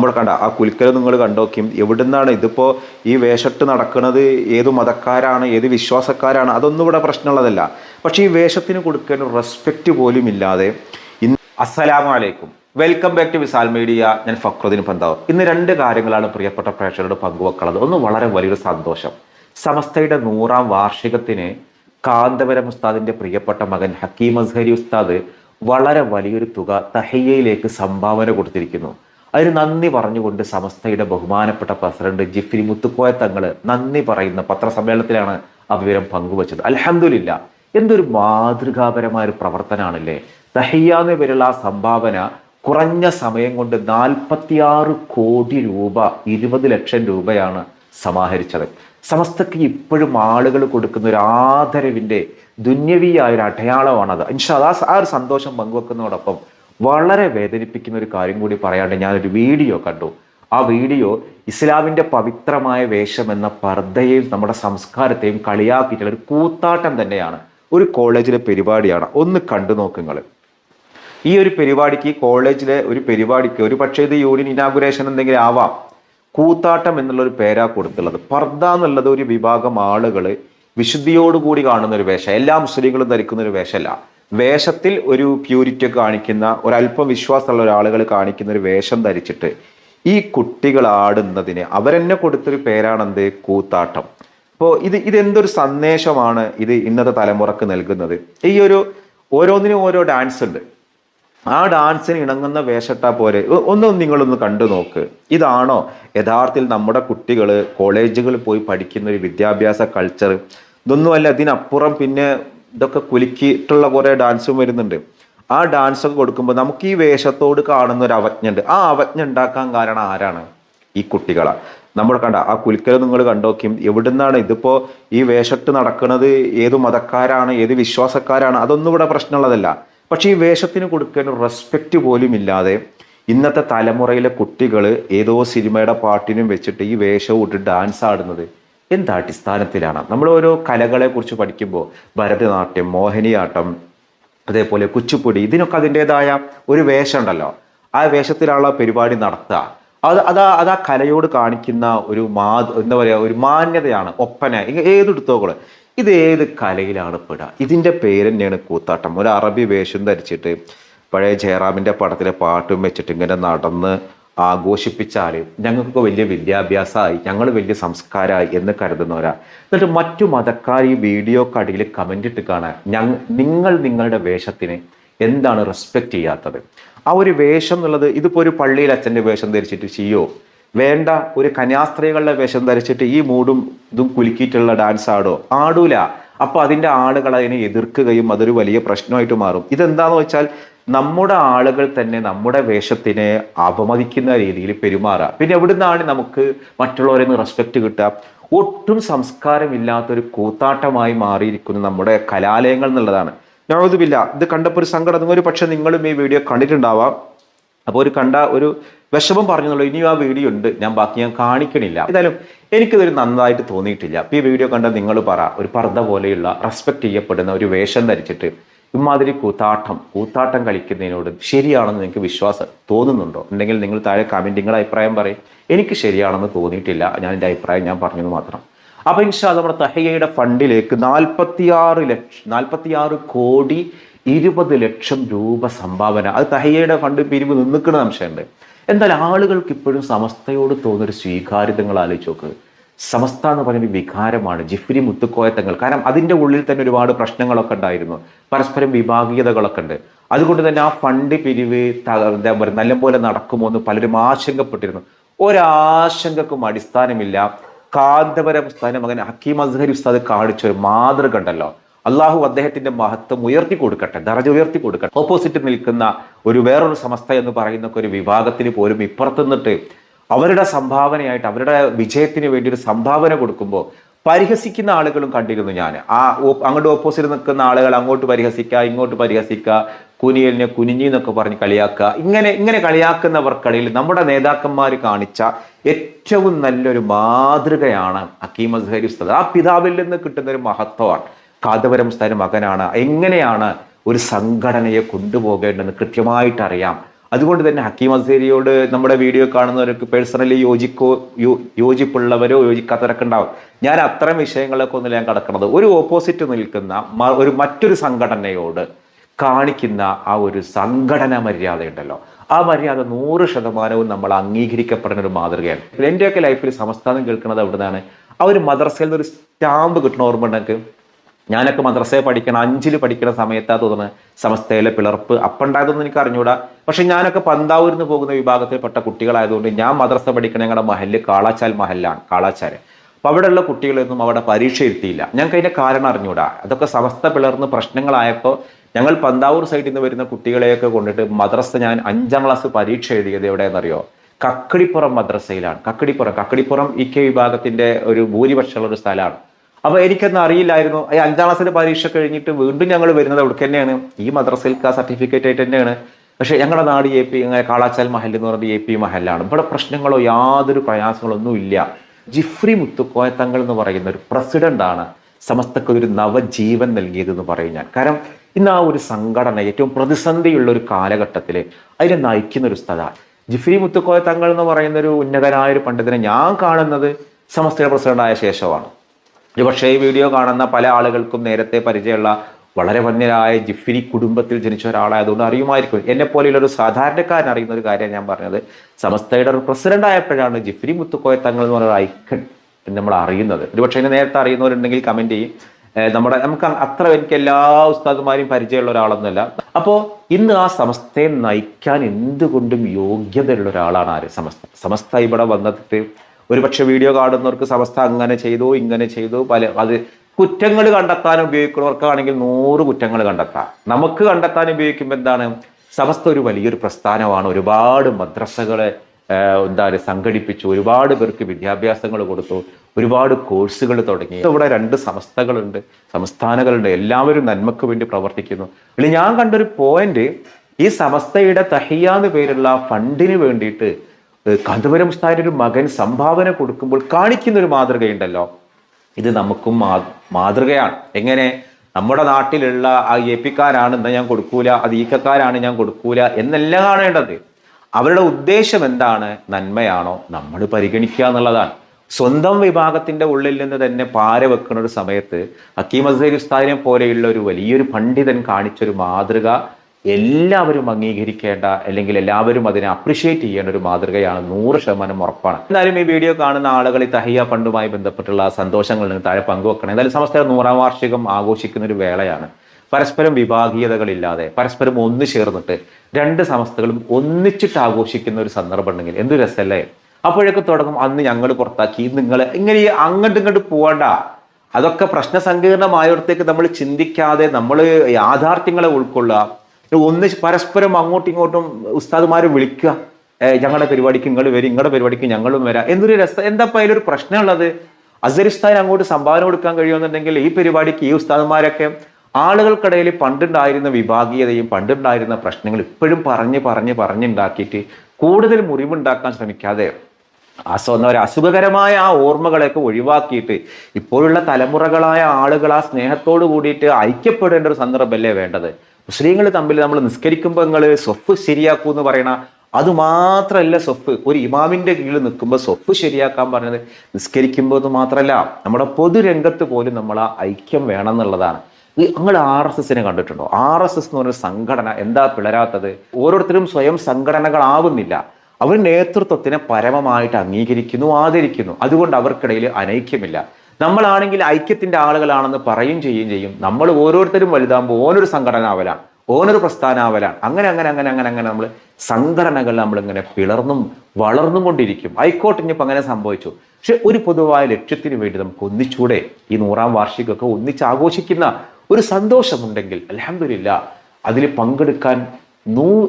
നമ്മൾ കണ്ട ആ കുലിക്കൽ നിങ്ങൾ കണ്ടോക്കും എവിടുന്നാണ് ഇതിപ്പോൾ ഈ വേഷട്ട് നടക്കുന്നത്? ഏത് മതക്കാരാണ്? ഏത് വിശ്വാസക്കാരാണ്? അതൊന്നും ഇവിടെ പ്രശ്നമുള്ളതല്ല. പക്ഷേ ഈ വേഷത്തിന് കൊടുക്കുന്ന റെസ്പെക്റ്റ് പോലും ഇല്ലാതെ ഇന്ന് അസ്സലാമു അലൈക്കും. Welcome back to Visal media ഞാൻ ഫക്രുദ്ദീൻ പന്താവ്. ഇന്ന് രണ്ട് കാര്യങ്ങളാണ് പ്രിയപ്പെട്ട പ്രേക്ഷകരോട് പങ്കുവെക്കുന്നത് ഒന്ന് വളരെ വലിയൊരു സന്തോഷം. സമസ്തയുടെ നൂറാം വാർഷികത്തിന് കാന്തപുരം ഉസ്താദിന്റെ പ്രിയപ്പെട്ട മകൻ ഹക്കീം അസ്ഹരി ഉസ്താദ് വളരെ വലിയൊരു തുക തഹയ്യയിലേക്ക് സംഭാവന കൊടുത്തിരിക്കുന്നു. അതിന് നന്ദി പറഞ്ഞുകൊണ്ട് സമസ്തയുടെ ബഹുമാനപ്പെട്ട പ്രസിഡന്റ് ജിഫ്രി മുത്തുക്കോയ തങ്ങൾ നന്ദി പറയുന്ന പത്രസമ്മേളനത്തിലാണ് ആ വിവരം പങ്കുവച്ചത്. അലഹമില്ല എന്തൊരു മാതൃകാപരമായ ഒരു പ്രവർത്തനാണല്ലേ? തഹയ്യ പേരുള്ള ആ സംഭാവന കുറഞ്ഞ സമയം കൊണ്ട് നാൽപ്പത്തിയാറ് കോടി രൂപ ഇരുപത് ലക്ഷം രൂപയാണ് സമാഹരിച്ചത്. സമസ്തക്ക് ഇപ്പോഴും ആളുകൾ കൊടുക്കുന്ന ഒരു ആദരവിന്റെ ദുന്യവിയായ ഒരു അടയാളമാണത്. ഇൻഷാ ആ ഒരു സന്തോഷം പങ്കുവെക്കുന്നതോടൊപ്പം വളരെ വേദനിപ്പിക്കുന്ന ഒരു കാര്യം കൂടി പറയാണ്ട് ഞാനൊരു വീഡിയോ കണ്ടു. ആ വീഡിയോ ഇസ്ലാമിന്റെ പവിത്രമായ വേഷം എന്ന പർദ്ദയെയും നമ്മുടെ സംസ്കാരത്തെയും കളിയാക്കിയിട്ടുള്ള ഒരു കൂത്താട്ടം തന്നെയാണ്. ഒരു കോളേജിലെ പരിപാടിയാണ്. ഒന്ന് കണ്ടു നോക്കുങ്ങൾ ഈ ഒരു പരിപാടിക്ക് കോളേജിലെ ഒരു പരിപാടിക്ക് ഒരു പക്ഷേ ഇത് യൂണിയൻ ഇനാഗുറേഷൻ എന്തെങ്കിലും ആവാം. കൂത്താട്ടം എന്നുള്ള ഒരു പേരാ കൊടുത്തുള്ളത്. പർദ്ദ എന്നുള്ളത് ഒരു വിഭാഗം ആളുകൾ വിശുദ്ധിയോടുകൂടി കാണുന്ന ഒരു വേഷം. എല്ലാ മുസ്ലിങ്ങളും ധരിക്കുന്ന ഒരു വേഷമല്ല വേഷത്തിൽ ഒരു പ്യൂരിറ്റി കാണിക്കുന്ന ഒരല്പം വിശ്വാസമുള്ള ഒരാളുകൾ കാണിക്കുന്ന ഒരു വേഷം ധരിച്ചിട്ട് ഈ കുട്ടികൾ ആടുന്നതിന് അവരെന്നെ കൊടുത്തൊരു പേരാണെന്ത്? കൂത്താട്ടം. അപ്പോൾ ഇത് ഇതെന്തൊരു സന്ദേശമാണ് ഇത് ഇന്നത്തെ തലമുറയ്ക്ക് നൽകുന്നത്? ഈ ഒരു ഓരോന്നിനും ഓരോ ഡാൻസ് ഉണ്ട്. ആ ഡാൻസിന് ഇണങ്ങുന്ന വേഷട്ടാ പോലെ ഒന്നും നിങ്ങളൊന്ന് കണ്ടു നോക്ക്. ഇതാണോ യഥാർത്ഥത്തിൽ നമ്മുടെ കുട്ടികൾ കോളേജുകളിൽ പോയി പഠിക്കുന്ന ഒരു വിദ്യാഭ്യാസ കൾച്ചർ ഇതൊന്നുമല്ല ഇതിനപ്പുറം പിന്നെ ഇതൊക്കെ കുലുക്കിയിട്ടുള്ള കുറേ ഡാൻസും വരുന്നുണ്ട്. ആ ഡാൻസ് ഒക്കെ കൊടുക്കുമ്പോൾ നമുക്ക് ഈ വേഷത്തോട് കാണുന്ന ഒരു അവജ്ഞ ഉണ്ട് ആ അവജ്ഞ ഉണ്ടാക്കാൻ കാരണം ആരാണ്? ഈ കുട്ടികളാ. നമ്മൾ കണ്ട ആ കുലിക്കൽ നിങ്ങൾ കണ്ടോക്കും എവിടുന്നാണ് ഇതിപ്പോ ഈ വേഷത്ത് നടക്കുന്നത്? ഏത് മതക്കാരാണ്? ഏത് വിശ്വാസക്കാരാണ്? അതൊന്നും ഇവിടെ പ്രശ്നമുള്ളതല്ല. പക്ഷേ ഈ വേഷത്തിന് കൊടുക്കേണ്ട റെസ്പെക്റ്റ് പോലും ഇല്ലാതെ ഇന്നത്തെ തലമുറയിലെ കുട്ടികൾ ഏതോ സിനിമയുടെ പാട്ടിനും വെച്ചിട്ട് ഈ വേഷവും ഇട്ട് ഡാൻസ് ആടുന്നത്. എന്ത് അടിസ്ഥാനത്തിലാണ് നമ്മൾ ഓരോ കലകളെ കുറിച്ച് പഠിക്കുമ്പോൾ ഭരതനാട്യം മോഹിനിയാട്ടം അതേപോലെ കുച്ചിപ്പുടി ഇതിനൊക്കെ അതിന്റെതായ ഒരു വേഷം ഉണ്ടല്ലോ ആ വേഷത്തിലുള്ള പരിപാടി നടത്തുക. അത് അതാ അതാ കലയോട് കാണിക്കുന്ന ഒരു മാ എന്താ പറയുക ഒരു മാന്യതയാണ് ഒപ്പന ഏതെടുത്തോക്കൾ. ഇത് ഏത് കലയിലാണ് പെടുക? ഇതിന്റെ പേര് തന്നെയാണ് കൂത്താട്ടം. ഒരു അറബി വേഷം ധരിച്ചിട്ട് പഴയ ജയറാമിന്റെ പടത്തിലെ പാട്ടും വെച്ചിട്ട് ഇങ്ങനെ നടന്ന് ആഘോഷിപ്പിച്ചാൽ ഞങ്ങൾക്ക് വലിയ വിദ്യാഭ്യാസമായി ഞങ്ങൾ വലിയ സംസ്കാരമായി എന്ന് കരുതുന്നവരാ. എന്നിട്ട് മറ്റു മതക്കാർ ഈ വീഡിയോ കടയിൽ കമന്റ് ഇട്ട് കാണാൻ ഞങ്ങൾ നിങ്ങൾ നിങ്ങളുടെ വേഷത്തിന് എന്താണ് റെസ്പെക്റ്റ് ചെയ്യാത്തത്? ആ ഒരു വേഷം എന്നുള്ളത് ഇതിപ്പോൾ ഒരു പള്ളിയിൽ അച്ഛന്റെ വേഷം ധരിച്ചിട്ട് ചെയ്യോ? വേണ്ട ഒരു കന്യാസ്ത്രീകളുടെ വേഷം ധരിച്ചിട്ട് ഈ മൂടും ഇതും കുലുക്കിയിട്ടുള്ള ഡാൻസ് ആടോ? ആടൂല. അപ്പോൾ അതിന്റെ ആളുകൾ അതിനെ എതിർക്കുകയും അതൊരു വലിയ പ്രശ്നമായിട്ട് മാറും. ഇതെന്താന്ന് വെച്ചാൽ നമ്മുടെ ആളുകൾ തന്നെ നമ്മുടെ വേഷത്തിനെ അപമതിക്കുന്ന രീതിയിൽ പെരുമാറുക പിന്നെ എവിടുന്നാണ് നമുക്ക് മറ്റുള്ളവരെ റെസ്പെക്റ്റ് കിട്ടുക? ഒട്ടും സംസ്കാരമില്ലാത്തൊരു കൂത്താട്ടമായി മാറിയിരിക്കുന്നു നമ്മുടെ കലാലയങ്ങൾ എന്നുള്ളതാണ്. ഞാനതുമില്ല ഇത് കണ്ടപ്പോൾ ഒരു സങ്കടം. ഒരു പക്ഷെ നിങ്ങളും ഈ വീഡിയോ കണ്ടിട്ടുണ്ടാവാം. അപ്പോൾ ഒരു കണ്ട ഒരു വിഷമം പറഞ്ഞുള്ളൂ ഇനിയും ആ വീഡിയോ ഉണ്ട്. ഞാൻ ബാക്കി ഞാൻ കാണിക്കണില്ല. ഏതായാലും എനിക്കിതൊരു നന്നായിട്ട് തോന്നിയിട്ടില്ല. അപ്പോൾ ഈ വീഡിയോ കണ്ട നിങ്ങൾ പറ ഒരു പർദ്ദ പോലെയുള്ള റെസ്പെക്ട് ചെയ്യപ്പെടുന്ന ഒരു വേഷം ധരിച്ചിട്ട് ഇമാതിരി കൂത്താട്ടം കൂത്താട്ടം കളിക്കുന്നതിനോട് ശരിയാണെന്ന് നിങ്ങൾക്ക് വിശ്വാസം തോന്നുന്നുണ്ടോ? ഉണ്ടെങ്കിൽ നിങ്ങൾ താഴെ കമന്റ് നിങ്ങളുടെ അഭിപ്രായം പറയും. എനിക്ക് ശരിയാണെന്ന് തോന്നിയിട്ടില്ല. ഞാൻ എന്റെ അഭിപ്രായം ഞാൻ പറഞ്ഞത് മാത്രം. അപ്പോൾ ഇൻഷാ നമ്മുടെ തഹയ്യയുടെ ഫണ്ടിലേക്ക് നാൽപ്പത്തിയാറ് ലക്ഷം നാൽപ്പത്തിയാറ് കോടി ഇരുപത് ലക്ഷം രൂപ സംഭാവന. അത് തഹയ്യയുടെ ഫണ്ട് പിരിവ് നിന്നിക്കുന്ന സംശയമുണ്ട്. എന്തായാലും ആളുകൾക്ക് ഇപ്പോഴും സമസ്തയോട് തോന്നുന്നൊരു സ്വീകാര്യതകൾ ആലോചിച്ച് നോക്ക്. സമസ്ത എന്ന് പറയുന്ന വികാരമാണ്. ജിഫ്രി മുത്തുക്കോയത്തങ്ങൾ കാരണം അതിന്റെ ഉള്ളിൽ തന്നെ ഒരുപാട് പ്രശ്നങ്ങളൊക്കെ ഉണ്ടായിരുന്നു. പരസ്പരം വിഭാഗീയതകളൊക്കെ ഉണ്ട്. അതുകൊണ്ട് തന്നെ ആ ഫണ്ട് പിരിവ് എന്താ പറയുക നല്ലപോലെ നടക്കുമോ എന്ന് പലരും ആശങ്കപ്പെട്ടിരുന്നു. ഒരാശങ്കക്കും അടിസ്ഥാനമില്ല. കാന്തപുരം ഉസ്താദിന്റെ മകൻ ഹക്കീം അസ്ഹരി ഉസ്താദ് കാണിച്ച ഒരു മാതൃക ഉണ്ടല്ലോ. അള്ളാഹു അദ്ദേഹത്തിന്റെ മഹത്വം ഉയർത്തി കൊടുക്കട്ടെ ദറജ ഉയർത്തി കൊടുക്കട്ടെ. ഓപ്പോസിറ്റ് നിൽക്കുന്ന ഒരു വേറൊരു സമസ്ത എന്ന് പറയുന്ന ഒരു വിഭാഗത്തിന് പോലും ഇപ്പുറത്ത് നിന്നിട്ട് അവരുടെ സംഭാവനയായിട്ട് അവരുടെ വിജയത്തിന് വേണ്ടി ഒരു സംഭാവന കൊടുക്കുമ്പോൾ പരിഹസിക്കുന്ന ആളുകളും കണ്ടിരുന്നു ഞാൻ. ആ അങ്ങോട്ട് ഓപ്പോസിറ്റ് നിൽക്കുന്ന ആളുകൾ അങ്ങോട്ട് പരിഹസിക്കുക ഇങ്ങോട്ട് പരിഹസിക്കുക കുനിയലിനെ കുനിഞ്ഞി എന്നൊക്കെ പറഞ്ഞ് കളിയാക്കുക ഇങ്ങനെ ഇങ്ങനെ കളിയാക്കുന്നവർക്കിടയിൽ നമ്മുടെ നേതാക്കന്മാർ കാണിച്ച ഏറ്റവും നല്ലൊരു മാതൃകയാണ് അക്കീം അസ്ഹരി ഉസ്താദ്. ആ പിതാവിൽ നിന്ന് കിട്ടുന്ന ഒരു മഹത്വമാണ്. കാതപുരം ഉസ്താദിന്റെ മകനാണ്. എങ്ങനെയാണ് ഒരു സംഘടനയെ കൊണ്ടുപോകേണ്ടതെന്ന് കൃത്യമായിട്ട് അറിയാം അതുകൊണ്ട് തന്നെ ഹക്കീം അസേരിയോട് നമ്മുടെ വീഡിയോ കാണുന്നവർക്ക് പേഴ്സണലി യോജിക്കോ യോജിപ്പുള്ളവരോ യോജിക്കാത്തവരൊക്കെ ഉണ്ടാവും ഞാൻ അത്തരം വിഷയങ്ങളൊക്കെ ഒന്നും ഞാൻ കടക്കുന്നത് ഒരു ഓപ്പോസിറ്റ് നിൽക്കുന്ന ഒരു മറ്റൊരു സംഘടനയോട് കാണിക്കുന്ന ആ ഒരു സംഘടന മര്യാദയുണ്ടല്ലോ. ആ മര്യാദ നൂറ് ശതമാനവും നമ്മൾ അംഗീകരിക്കപ്പെടുന്ന ഒരു മാതൃകയാണ്. എന്റെയൊക്കെ ലൈഫിൽ സംസ്ഥാനം കേൾക്കുന്നത് അവിടുന്നാണ്. ആ ഒരു മദ്രസയിൽ നിന്ന് ഒരു സ്റ്റാമ്പ് കിട്ടുന്ന ഓർമ്മ ഉണ്ടെങ്കിൽ ഞാനൊക്കെ മദ്രസയെ പഠിക്കണം അഞ്ചിൽ പഠിക്കണ സമയത്താ തോന്നുന്നത് സമസ്തയിലെ പിളർപ്പ്. അപ്പുണ്ടായതൊന്നും എനിക്ക് അറിഞ്ഞൂടാ. പക്ഷെ ഞാനൊക്കെ പന്താവൂരിൽ നിന്ന് പോകുന്ന വിഭാഗത്തിൽപ്പെട്ട കുട്ടികളായതുകൊണ്ട് ഞാൻ മദ്രസ പഠിക്കണ ഞങ്ങളുടെ മഹൽ കാളാച്ചാൽ മഹലാണ് കാളാച്ചാൽ അപ്പൊ അവിടെയുള്ള കുട്ടികളൊന്നും അവിടെ പരീക്ഷ ഇരുത്തിയില്ല ഞങ്ങൾക്ക് അതിന്റെ കാരണം അറിഞ്ഞൂടാ. അതൊക്കെ സമസ്ത പിളർന്ന് പ്രശ്നങ്ങളായപ്പോൾ ഞങ്ങൾ പന്താവൂർ സൈഡിൽ നിന്ന് വരുന്ന കുട്ടികളെയൊക്കെ കൊണ്ടിട്ട് മദ്രസ ഞാൻ അഞ്ചാം ക്ലാസ് പരീക്ഷ എഴുതിയത് എവിടെയെന്നറിയോ? കക്കടിപ്പുറം മദ്രസയിലാണ്. കക്കടിപ്പുറം. കക്കടിപ്പുറം ഇ കെ വിഭാഗത്തിന്റെ ഒരു ഭൂരിപക്ഷമുള്ള ഒരു സ്ഥലമാണ്. അപ്പൊ എനിക്കൊന്നും അറിയില്ലായിരുന്നു. ഈ അഞ്ചാം ക്ലാസ്സിന്റെ പരീക്ഷ കഴിഞ്ഞിട്ട് വീണ്ടും ഞങ്ങൾ വരുന്നത് അവിടെ തന്നെയാണ്. ഈ മദ്രസയിൽക്ക് ആ സർട്ടിഫിക്കറ്റ് ആയിട്ട് തന്നെയാണ്. പക്ഷെ ഞങ്ങളുടെ നാട് എ പി ഇങ്ങനെ കാളാച്ചാൽ മഹൽ എന്ന് പറയുന്നത് എ പി മഹലാണ്. ഇവിടെ പ്രശ്നങ്ങളോ യാതൊരു പ്രയാസങ്ങളോ ഒന്നും ഇല്ല. ജിഫ്രി മുത്തുക്കോയ തങ്ങൾ എന്ന് പറയുന്ന ഒരു പ്രസിഡന്റ് ആണ് സമസ്തക്ക് ഒരു നവജീവൻ നൽകിയത് എന്ന് പറയും ഞാൻ. കാരണം ഇന്ന് ആ ഒരു സംഘടന ഏറ്റവും പ്രതിസന്ധിയുള്ള ഒരു കാലഘട്ടത്തിൽ അതിനെ നയിക്കുന്ന ഒരു സ്ഥലമാണ് ജിഫ്രി മുത്തുക്കോയ തങ്ങൾ എന്ന് പറയുന്ന ഒരു ഉന്നതനായ ഒരു പണ്ഡിതനെ ഞാൻ കാണുന്നത് സമസ്തയുടെ പ്രസിഡന്റായ ശേഷമാണ്. പക്ഷേ ഈ വീഡിയോ കാണുന്ന പല ആളുകൾക്കും നേരത്തെ പരിചയമുള്ള വളരെ വന്യരായ ജിഫിരി കുടുംബത്തിൽ ജനിച്ച ഒരാളായതുകൊണ്ട് അറിയുമായിരിക്കും. എന്നെ പോലെയുള്ള ഒരു സാധാരണക്കാരൻ അറിയുന്ന ഒരു കാര്യം ഞാൻ പറഞ്ഞത്. സമസ്തയുടെ ഒരു പ്രസിഡന്റ് ആയപ്പോഴാണ് ജിഫിരി മുത്തുക്കോയ തങ്ങൾ എന്ന് പറഞ്ഞ ഐക്കൺ നമ്മൾ അറിയുന്നത്. ഒരുപക്ഷെ എന്നെ നേരത്തെ അറിയുന്നവരുണ്ടെങ്കിൽ കമന്റ് ചെയ്യും. നമ്മുടെ നമുക്ക് അത്ര എനിക്ക് എല്ലാ ഉസ്താദുമാരെയും പരിചയമുള്ള ഒരാളൊന്നുമല്ല. അപ്പോൾ ഇന്ന് ആ സമസ്തയെ നയിക്കാൻ എന്തുകൊണ്ടും യോഗ്യതയുള്ള ഒരാളാണ് ആര്? സമസ്ത. സമസ്ത ഇവിടെ വന്നിട്ട് ഒരുപക്ഷെ വീഡിയോ കാണുന്നവർക്ക് സമസ്ത അങ്ങനെ ചെയ്തു ഇങ്ങനെ ചെയ്തു പല അത് കുറ്റങ്ങൾ കണ്ടെത്താൻ ഉപയോഗിക്കുന്നവർക്കാണെങ്കിൽ നൂറ് കുറ്റങ്ങൾ കണ്ടെത്താം. നമുക്ക് കണ്ടെത്താൻ ഉപയോഗിക്കുമ്പോൾ എന്താണ്? സമസ്ത ഒരു വലിയൊരു പ്രസ്ഥാനമാണ്. ഒരുപാട് മദ്രസകളെ എന്താണ് എന്താ സംഘടിപ്പിച്ചു. ഒരുപാട് പേർക്ക് വിദ്യാഭ്യാസങ്ങൾ കൊടുത്തു. ഒരുപാട് കോഴ്സുകൾ തുടങ്ങി. ഇവിടെ രണ്ട് സമസ്തകളുണ്ട് സംസ്ഥാനങ്ങളുണ്ട്. എല്ലാവരും നന്മക്ക് വേണ്ടി പ്രവർത്തിക്കുന്നു. ഇനി ഞാൻ കണ്ടൊരു പോയിന്റ് ഈ സമസ്തയുടെ തഹിയ എന്ന് പേരുള്ള ഫണ്ടിന് വേണ്ടിയിട്ട് ഏഹ് കാന്തപുരം ഒരു മകൻ സംഭാവന കൊടുക്കുമ്പോൾ കാണിക്കുന്ന ഒരു മാതൃകയുണ്ടല്ലോ. ഇത് നമുക്കും മാതൃകയാണ്. എങ്ങനെ? നമ്മുടെ നാട്ടിലുള്ള ആ എ പിക്കാരാണ് എന്നാ ഞാൻ കൊടുക്കൂല. അത് ഈക്കക്കാരാണ് ഞാൻ കൊടുക്കൂല. എന്നല്ല കാണേണ്ടത്. അവരുടെ ഉദ്ദേശം എന്താണ്? നന്മയാണോ? നമ്മൾ പരിഗണിക്കുക എന്നുള്ളതാണ്. സ്വന്തം വിഭാഗത്തിന്റെ ഉള്ളിൽ നിന്ന് തന്നെ പാര വെക്കുന്ന ഒരു സമയത്ത് ഹക്കീം അസൈർ ഉസ്താദിനെ പോലെയുള്ള ഒരു വലിയൊരു പണ്ഡിതൻ കാണിച്ചൊരു മാതൃക എല്ലാവരും അംഗീകരിക്കേണ്ട അല്ലെങ്കിൽ എല്ലാവരും അതിനെ അപ്രിഷിയേറ്റ് ചെയ്യേണ്ട ഒരു മാതൃകയാണ് നൂറ് ശതമാനം ഉറപ്പാണ്. എന്നാലും ഈ വീഡിയോ കാണുന്ന ആളുകൾ ഈ തഹിയ ഫണ്ടുമായി ബന്ധപ്പെട്ടുള്ള സന്തോഷങ്ങൾ നിങ്ങൾ താഴെ പങ്കുവെക്കണം. എന്തായാലും സമസ്ത നൂറാം വാർഷികം ആഘോഷിക്കുന്ന ഒരു വേളയാണ്. പരസ്പരം വിഭാഗീയതകളില്ലാതെ പരസ്പരം ഒന്നു ചേർന്നിട്ട് രണ്ട് സമസ്തകളും ഒന്നിച്ചിട്ട് ആഘോഷിക്കുന്ന ഒരു സന്ദർഭം ഉണ്ടെങ്കിൽ എന്ത് രസമല്ലേ അപ്പോഴൊക്കെ തുടങ്ങും. അന്ന് ഞങ്ങൾ പുറത്താക്കി നിങ്ങൾ ഇങ്ങനെ അങ്ങോട്ട് ഇങ്ങോട്ട് പോകണ്ട. അതൊക്കെ പ്രശ്ന സങ്കീർണമായടത്തേക്ക് നമ്മൾ ചിന്തിക്കാതെ നമ്മൾ യാഥാർത്ഥ്യങ്ങളെ ഉൾക്കൊള്ളുക. ഒന്ന് പരസ്പരം അങ്ങോട്ടും ഇങ്ങോട്ടും ഉസ്താദുമാരെ വിളിക്കുക. ഞങ്ങളുടെ പരിപാടിക്ക് നിങ്ങൾ വരും നിങ്ങളുടെ പരിപാടിക്ക് ഞങ്ങളും വരാം. എന്തൊരു രസ എന്താ അതിലൊരു പ്രശ്നമുള്ളത്? അസരിസ്ഥാൻ അങ്ങോട്ട് സംഭാവന കൊടുക്കാൻ കഴിയുമെന്നുണ്ടെങ്കിൽ ഈ പരിപാടിക്ക് ഈ ഉസ്താദുമാരൊക്കെ ആളുകൾക്കിടയിൽ പണ്ടുണ്ടായിരുന്ന വിഭാഗീയതയും പണ്ടുണ്ടായിരുന്ന പ്രശ്നങ്ങൾ ഇപ്പോഴും പറഞ്ഞ് പറഞ്ഞ് പറഞ്ഞുണ്ടാക്കിയിട്ട് കൂടുതൽ മുറിവുണ്ടാക്കാൻ ശ്രമിക്കാതെ അസുഖം ഒരു അസുഖകരമായ ആ ഓർമ്മകളെയൊക്കെ ഒഴിവാക്കിയിട്ട് ഇപ്പോഴുള്ള തലമുറകളായ ആളുകൾ ആ സ്നേഹത്തോട് കൂടിയിട്ട് ഐക്യപ്പെടേണ്ട ഒരു സന്ദർഭമല്ലേ വേണ്ടത്? മുസ്ലിങ്ങൾ തമ്മിൽ നമ്മൾ നിസ്കരിക്കുമ്പോൾ നിങ്ങൾ സ്വഫ് ശരിയാക്കൂ എന്ന് പറയണ അത് മാത്രമല്ല സ്വഫ്. ഒരു ഇമാമിന്റെ കീഴിൽ നിൽക്കുമ്പോൾ സ്വഫ് ശരിയാക്കാൻ പറഞ്ഞത് നിസ്കരിക്കുമ്പോൾ എന്ന് മാത്രമല്ല നമ്മുടെ പൊതുരംഗത്ത് പോലും നമ്മൾ ആ ഐക്യം വേണം എന്നുള്ളതാണ്. നിങ്ങൾ ആർ എസ് എസിനെ കണ്ടിട്ടുണ്ടോ? ആർ എസ് എസ് എന്ന് പറഞ്ഞ സംഘടന എന്താ പിളരാത്തത്? ഓരോരുത്തരും സ്വയം സംഘടനകളാവുന്നില്ല. അവർ നേതൃത്വത്തിനെ പരമമായിട്ട് അംഗീകരിക്കുന്നു ആദരിക്കുന്നു. അതുകൊണ്ട് അവർക്കിടയിൽ അനൈക്യമില്ല. നമ്മളാണെങ്കിൽ ഐക്യത്തിന്റെ ആളുകളാണെന്ന് പറയും ചെയ്യുകയും ചെയ്യും. നമ്മൾ ഓരോരുത്തരും വലുതാകുമ്പോൾ ഓനൊരു സംഘടനാവലാണ് ഓനൊരു പ്രസ്ഥാനാവലാണ്. അങ്ങനെ അങ്ങനെ അങ്ങനെ അങ്ങനെ അങ്ങനെ നമ്മൾ സംഘടനകൾ നമ്മളിങ്ങനെ പിളർന്നും വളർന്നും കൊണ്ടിരിക്കും. ഹൈക്കോർട്ട് അങ്ങനെ സംഭവിച്ചു. പക്ഷെ ഒരു പൊതുവായ ലക്ഷ്യത്തിന് വേണ്ടി നമുക്ക് ഒന്നിച്ചൂടെ ഈ നൂറാം വാർഷികമൊക്കെ ഒന്നിച്ച് ആഘോഷിക്കുന്ന ഒരു സന്തോഷമുണ്ടെങ്കിൽ അലഹമില്ല അതിൽ പങ്കെടുക്കാൻ നൂ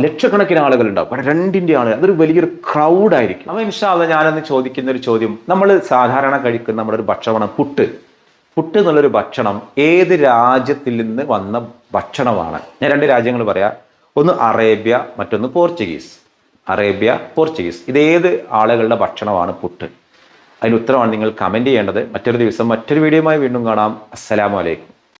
ലക്ഷക്കണക്കിന് ആളുകൾ ഉണ്ടാവും അവിടെ രണ്ടിന്റെ ആളുകൾ അതൊരു വലിയൊരു ക്രൗഡ് ആയിരിക്കും. അപ്പൊ ഇൻഷാല്ല ഞാനന്ന് ചോദിക്കുന്ന ഒരു ചോദ്യം. നമ്മൾ സാധാരണ കഴിക്കുന്ന നമ്മുടെ ഒരു ഭക്ഷണം പുട്ട്. പുട്ട് എന്നുള്ളൊരു ഭക്ഷണം ഏത് രാജ്യത്തിൽ നിന്ന് വന്ന ഭക്ഷണമാണ്? ഞാൻ രണ്ട് രാജ്യങ്ങൾ പറയാം. ഒന്ന് അറേബ്യ മറ്റൊന്ന് പോർച്ചുഗീസ്. Arabia Portuguese. ഇത് ഏത് ആളുകളുടെ ഭക്ഷണമാണ് പുട്ട്? അതിന് ഉത്തരമാണ് നിങ്ങൾ കമന്റ് ചെയ്യേണ്ടത്. മറ്റൊരു ദിവസം മറ്റൊരു വീഡിയോയുമായി വീണ്ടും കാണാം. അസ്സലാമു അലൈക്കും.